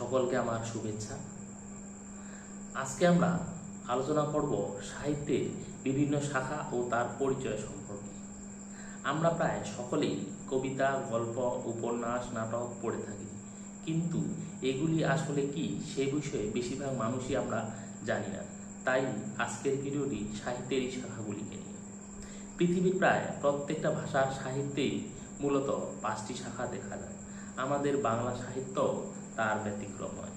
সকলকে আমার শুভেচ্ছা। আজকে আমরা আলোচনা করব সাহিত্যের বিভিন্ন শাখা ও তার পরিচয় সম্পর্কে। আমরা প্রায় সকলেই কবিতা, গল্প, উপন্যাস, নাটক পড়ে থাকি। কিন্তু এগুলি আসলে কি সে বিষয়ে বেশিরভাগ মানুষই আমরা জানি না। তাই আজকের ভিডিওটি সাহিত্যের এই শাখাগুলিকে নিয়ে। পৃথিবীর প্রায় প্রত্যেকটা ভাষার সাহিত্যেই মূলত পাঁচটি শাখা দেখা যায়। আমাদের বাংলা সাহিত্য তার ব্যতিক্রম নয়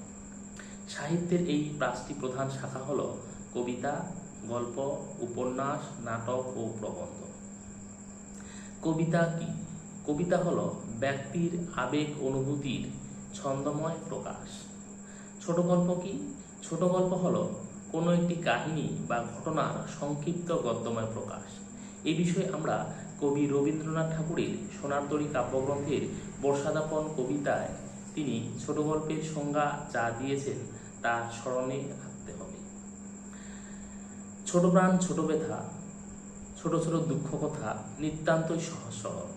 সাহিত্যের এই পাঁচটি প্রধান শাখা হল কবিতা, গল্প, উপন্যাস, নাটক ও প্রবন্ধ। কবিতা কি? কবিতা হল ব্যক্তির আবেগ অনুভূতির ছন্দময় প্রকাশ। ছোট গল্প কি? ছোট গল্প হল কোনো একটি কাহিনী বা ঘটনার সংক্ষিপ্ত গদ্যময় প্রকাশ। এই বিষয়ে আমরা কবি রবীন্দ্রনাথ ঠাকুরের সোনারতরী কাব্যগ্রন্থের বর্ষাদাপন কবিতায় তিনি ছোট গল্পের সংজ্ঞা যা দিয়েছেন তা স্মরণে রাখতে হবে। ছোট প্রাণ, ছোট ব্যথা, ছোট ছোট দুঃখ কথা নিতান্তই সহজ সরল।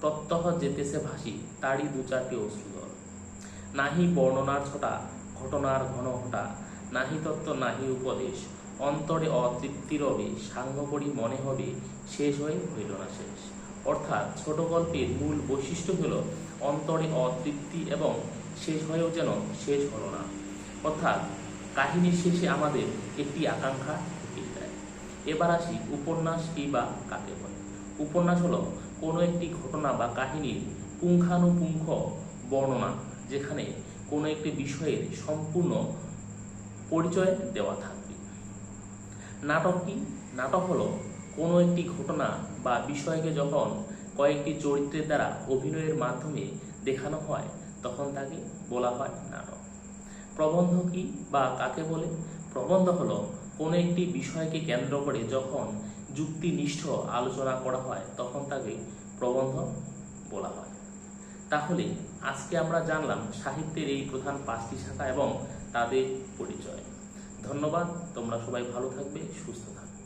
প্রত্যহ যেতেছে ভাসি, তারই দু চারটি অশ্রুদল নাহি বর্ণনার ছটা, ঘটনার ঘন ঘটা, নাহি তত্ত্ব, নাহি উপদেশ, অন্তরে অতৃপ্তি রবে সাঙ্গপরি মনে হবে, শেষ হয়ে হইল না শেষ। অর্থাৎ ছোট গল্পের মূল বৈশিষ্ট্য হল অন্তরে অতৃপ্তি এবং শেষ হয়েও যেন শেষ হলো না। অর্থাৎ কাহিনীর শেষে আমাদের একটি আকাঙ্ক্ষা থেকেই যায়। এবার আসি উপন্যাস কি বা কাকে বলে? উপন্যাস হলো কোনো একটি ঘটনা বা কাহিনীর পুঙ্খানুপুঙ্খ বর্ণনা যেখানে কোনো একটি বিষয়ের সম্পূর্ণ পরিচয় দেওয়া থাকবে। নাটক কি? নাটক হলো কোনো একটি ঘটনা বা বিষয়কে যখন কয়েকটি চরিত্রের দ্বারা অভিনয়ের মাধ্যমে দেখানো হয়, তখন তাকে বলা হয় নাটক। প্রবন্ধ কি বা কাকে বলে? প্রবন্ধ হলো কোনো একটি বিষয়কে কেন্দ্র করে যখন যুক্তিনিষ্ঠ আলোচনা করা হয়, তখন তাকে প্রবন্ধ বলা হয়। তাহলে আজকে আমরা জানলাম সাহিত্যের এই প্রধান পাঁচটি শাখা এবং তাদের পরিচয়। ধন্যবাদ, তোমরা সবাই ভালো থাকবে, সুস্থ থাকবে।